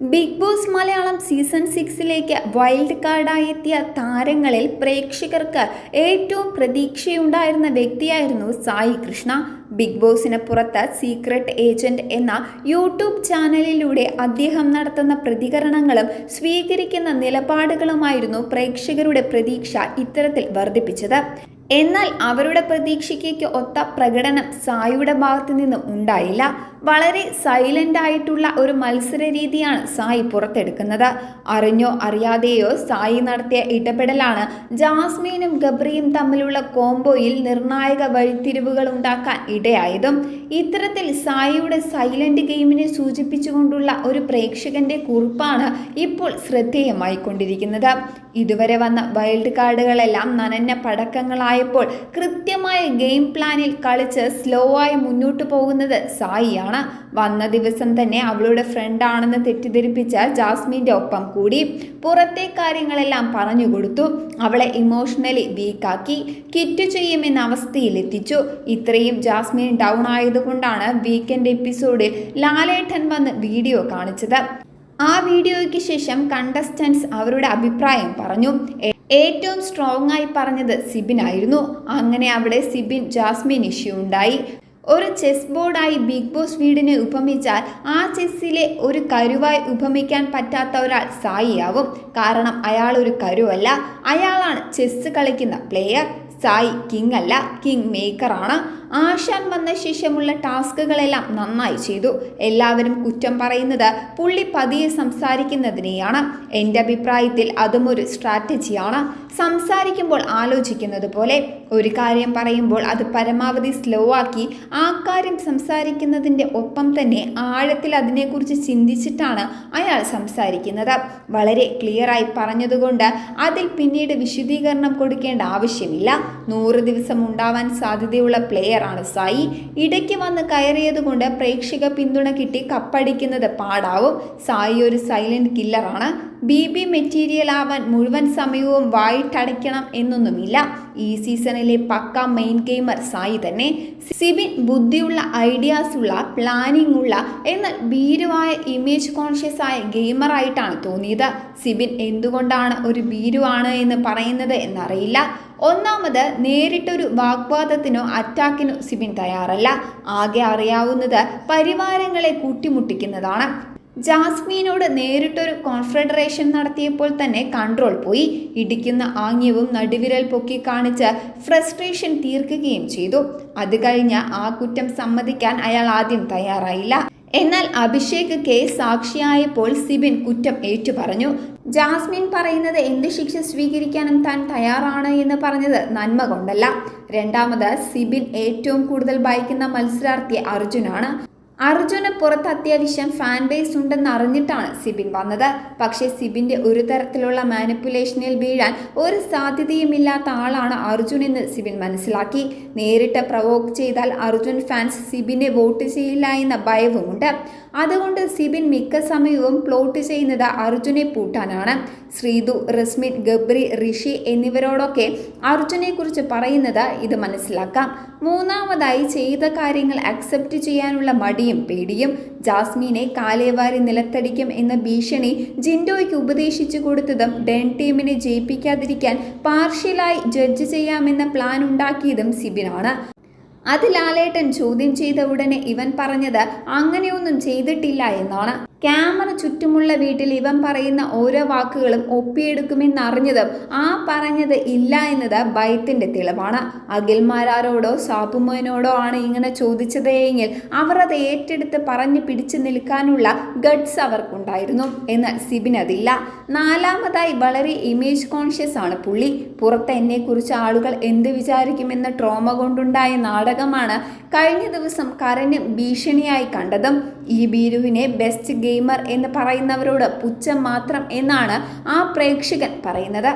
Big boss Malayalam season സിക്സിലേക്ക് wild കാർഡായി എത്തിയ താരങ്ങളിൽ പ്രേക്ഷകർക്ക് ഏറ്റവും പ്രതീക്ഷയുണ്ടായിരുന്ന വ്യക്തിയായിരുന്നു സായി കൃഷ്ണ. ബിഗ് ബോസിന് പുറത്ത് സീക്രട്ട് ഏജന്റ് എന്ന യൂട്യൂബ് ചാനലിലൂടെ അദ്ദേഹം നടത്തുന്ന പ്രതികരണങ്ങളും സ്വീകരിക്കുന്ന നിലപാടുകളുമായിരുന്നു പ്രേക്ഷകരുടെ പ്രതീക്ഷ ഇത്തരത്തിൽ വർദ്ധിപ്പിച്ചത്. എന്നാൽ അവരുടെ പ്രതീക്ഷയ്ക്ക് ഒത്ത പ്രകടനം സായിയുടെ ഭാഗത്തു നിന്നും ഉണ്ടായില്ല. വളരെ സൈലന്റ് ആയിട്ടുള്ള ഒരു മത്സര രീതിയാണ് സായി പുറത്തെടുക്കുന്നത്. അറിഞ്ഞോ അറിയാതെയോ സായി നടത്തിയ ഇടപെടലാണ് ജാസ്മീനും ഗബ്രിയും തമ്മിലുള്ള കോംബോയിൽ നിർണായക വഴിത്തിരിവുകൾ ഉണ്ടാക്കാൻ ഇടയായതും. ഇത്തരത്തിൽ സായിയുടെ സൈലന്റ് ഗെയിമിനെ സൂചിപ്പിച്ചുകൊണ്ടുള്ള ഒരു പ്രേക്ഷകന്റെ കുറിപ്പാണ് ഇപ്പോൾ ശ്രദ്ധേയമായിക്കൊണ്ടിരിക്കുന്നത്. ഇതുവരെ വന്ന വൈൽഡ് കാർഡുകളെല്ലാം നനഞ്ഞ പടക്കങ്ങളായപ്പോൾ കൃത്യമായ ഗെയിം പ്ലാനിൽ കളിച്ച് സ്ലോ ആയി മുന്നോട്ട് പോകുന്നത് സായിയാണ്. വന്ന ദിവസം തന്നെ അവളുടെ ഫ്രണ്ടാണെന്ന് തെറ്റിദ്ധരിപ്പിച്ച ജാസ്മിന്റെ ഒപ്പം കൂടി പുറത്തെ കാര്യങ്ങളെല്ലാം പറഞ്ഞു കൊടുത്തു. അവളെ ഇമോഷണലി വീക്കാക്കി കിറ്റ് ചെയ്യുമെന്ന അവസ്ഥയിലെത്തിച്ചു ഇത്രയും ജാസ്മിൻ ഡൗൺ ആയതുകൊണ്ടാണ് വീക്കെൻഡ് എപ്പിസോഡിൽ ലാലേട്ടൻ വന്ന് വീഡിയോ കാണിച്ചത്. ആ വീഡിയോയ്ക്ക് ശേഷം കണ്ടസ്റ്റൻസ് അവരുടെ അഭിപ്രായം പറഞ്ഞു. ഏറ്റവും സ്ട്രോങ് ആയി പറഞ്ഞത് സിബിനായിരുന്നു. അങ്ങനെ അവിടെ സിബിൻ ജാസ്മിൻ ഇഷ്യൂ ഉണ്ടായി. ഒരു ചെസ് ബോർഡായി ബിഗ് ബോസ് വീടിനെ ഉപമിച്ചാൽ ആ ചെസ്സിലെ ഒരു കരുവായി ഉപമിക്കാൻ പറ്റാത്ത ഒരാൾ സായിയാവും. കാരണം അയാൾ ഒരു കരുവല്ല. അയാളാണ് ചെസ് കളിക്കുന്ന പ്ലെയർ സായി കിങ് അല്ല കിങ് മേക്കറാണ് ആശാൻ വന്ന ശേഷമുള്ള ടാസ്കുകളെല്ലാം നന്നായി ചെയ്തു. എല്ലാവരും കുറ്റം പറയുന്നത് പുള്ളി പതിയെ സംസാരിക്കുന്നതിനെയാണ്. എന്റെ അഭിപ്രായത്തിൽ അതും ഒരു സ്ട്രാറ്റജിയാണ്. സംസാരിക്കുമ്പോൾ ആലോചിക്കുന്നത് പോലെ ഒരു കാര്യം പറയുമ്പോൾ അത് പരമാവധി സ്ലോ ആക്കി ആ കാര്യം സംസാരിക്കുന്നതിന്റെ ഒപ്പം തന്നെ ആഴത്തിൽ അതിനെക്കുറിച്ച് ചിന്തിച്ചിട്ടാണ് അയാൾ സംസാരിക്കുന്നത്. വളരെ ക്ലിയറായി പറഞ്ഞതുകൊണ്ട് അതിൽ പിന്നീട് വിശദീകരണം കൊടുക്കേണ്ട ആവശ്യമില്ല. നൂറ് ദിവസം ഉണ്ടാവാൻ സാധ്യതയുള്ള പ്ലെയറാണ് സായി. ഇടയ്ക്ക് വന്ന് കയറിയതുകൊണ്ട് പ്രേക്ഷക പിന്തുണ കിട്ടി കപ്പടിക്കുന്നത് പാടാവും. സായി ഒരു സൈലന്റ് കില്ലറാണ് ബി ബി മെറ്റീരിയൽ ആവാൻ മുഴുവൻ സമയവും വായിട്ടടയ്ക്കണം എന്നൊന്നുമില്ല. ഈ സീസണിലെ പക്ക മെയിൻ ഗെയിമർ സായി തന്നെ സിബിൻ ബുദ്ധിയുള്ള ഐഡിയാസ് ഉള്ള പ്ലാനിംഗ് ഉള്ള എന്നാൽ ഭീരുവായ ഇമേജ് കോൺഷ്യസ് ആയ ഗെയിമറായിട്ടാണ് തോന്നിയത്. സിബിൻ എന്തുകൊണ്ടാണ് ഒരു ഭീരുവാണ് എന്ന് പറയുന്നത് എന്നറിയില്ല. ഒന്നാമത് നേരിട്ടൊരു വാഗ്വാദത്തിനോ അറ്റാക്കിനോ സിബിൻ തയ്യാറല്ല. ആകെ അറിയാവുന്നത് പരിവാരങ്ങളെ കൂട്ടിമുട്ടിക്കുന്നതാണ്. ജാസ്മീനോട് നേരിട്ടൊരു കോൺഫെഡറേഷൻ നടത്തിയപ്പോൾ തന്നെ കൺട്രോൾ പോയി. ഇടിക്കുന്ന ആംഗ്യവും നടുവിരൽ പൊക്കി കാണിച്ച് ഫ്രസ്ട്രേഷൻ തീർക്കുകയും ചെയ്തു. അത് കഴിഞ്ഞ് ആ കുറ്റം സമ്മതിക്കാൻ അയാൾ ആദ്യം തയ്യാറായില്ല. എന്നാൽ അഭിഷേക് കേസ് സാക്ഷിയായപ്പോൾ സിബിൻ കുറ്റം ഏറ്റുപറഞ്ഞു. ജാസ്മിൻ പറയുന്നത് എന്ത് ശിക്ഷ സ്വീകരിക്കാനും താൻ തയ്യാറാണ് എന്ന് പറഞ്ഞത് നന്മ കൊണ്ടല്ല. രണ്ടാമത് സിബിൻ ഏറ്റവും കൂടുതൽ ഭയക്കുന്ന മത്സരാർത്ഥി അർജുനാണ്. അർജുന് പുറത്ത് അത്യാവശ്യം ഫാൻ ബേസ് ഉണ്ടെന്ന് അറിഞ്ഞിട്ടാണ് സിബിൻ വന്നത്. പക്ഷേ സിബിന്റെ ഒരു തരത്തിലുള്ള മാനിപ്പുലേഷനിൽ വീഴാൻ ഒരു സാധ്യതയുമില്ലാത്ത ആളാണ് അർജുൻ എന്ന് സിബിൻ മനസ്സിലാക്കി. നേരിട്ട് പ്രവോക്ക് ചെയ്താൽ അർജുൻ ഫാൻസ് സിബിനെ വോട്ട് ചെയ്യില്ല എന്ന ഭയവുമുണ്ട്. അതുകൊണ്ട് സിബിൻ മിക്ക സമയവും പ്ലോട്ട് ചെയ്യുന്നത് അർജുനെ പൂട്ടാനാണ്. ശ്രീതു റസ്മിൻ ഗബ്രി ഋഷി എന്നിവരോടൊക്കെ അർജുനെ കുറിച്ച് പറയുന്നത് ഇത് മനസ്സിലാക്കാം. മൂന്നാമതായി ചെയ്ത കാര്യങ്ങൾ അക്സെപ്റ്റ് ചെയ്യാനുള്ള മടിയും പേടിയും ജാസ്മീനെ കാലേവാരി നിലത്തടിക്കും എന്ന ഭീഷണി ജിൻഡോയ്ക്ക് ഉപദേശിച്ചു കൊടുത്തതും ഡെൻ ടീമിനെ ജയിപ്പിക്കാതിരിക്കാൻ പാർഷ്യലായി ജഡ്ജ് ചെയ്യാമെന്ന പ്ലാൻ ഉണ്ടാക്കിയതും സിബിനാണ്. അത് ലാലേട്ടൻ ചോദ്യം ചെയ്ത ഉടനെ ഇവൻ പറഞ്ഞത് അങ്ങനെയൊന്നും ചെയ്തിട്ടില്ല എന്നാണ്. ക്യാമറ ചുറ്റുമുള്ള വീട്ടിൽ ഇവൻ പറയുന്ന ഓരോ വാക്കുകളും ഒപ്പിയെടുക്കുമെന്നറിഞ്ഞതും ആ പറഞ്ഞത് ഇല്ല എന്നത് ഭയത്തിന്റെ തെളിവാണ്. അഖിൽമാരാരോടോ സാബുമോനോടോ ആണ് ഇങ്ങനെ ചോദിച്ചതെങ്കിൽ അവർ അത് ഏറ്റെടുത്ത് പറഞ്ഞ് പിടിച്ചു നിൽക്കാനുള്ള ഗഡ്സ് അവർക്കുണ്ടായിരുന്നു. എന്നാൽ സിബിൻ അതില്ല. നാലാമതായി വളരെ ഇമേജ് കോൺഷ്യസ് ആണ് പുള്ളി. പുറത്ത് എന്നെക്കുറിച്ച് ആളുകൾ എന്ത് വിചാരിക്കുമെന്ന ട്രോമ കൊണ്ടുണ്ടായ നാടകമാണ് കഴിഞ്ഞ ദിവസം കരന് ഭീഷണിയായി കണ്ടതും. ഈ ബീരുവിനെ ബെസ്റ്റ് ഗെയിമർ എന്ന് പറയുന്നവരോട് പുച്ഛം മാത്രം എന്നാണ് ആ പ്രേക്ഷകൻ പറയുന്നത്.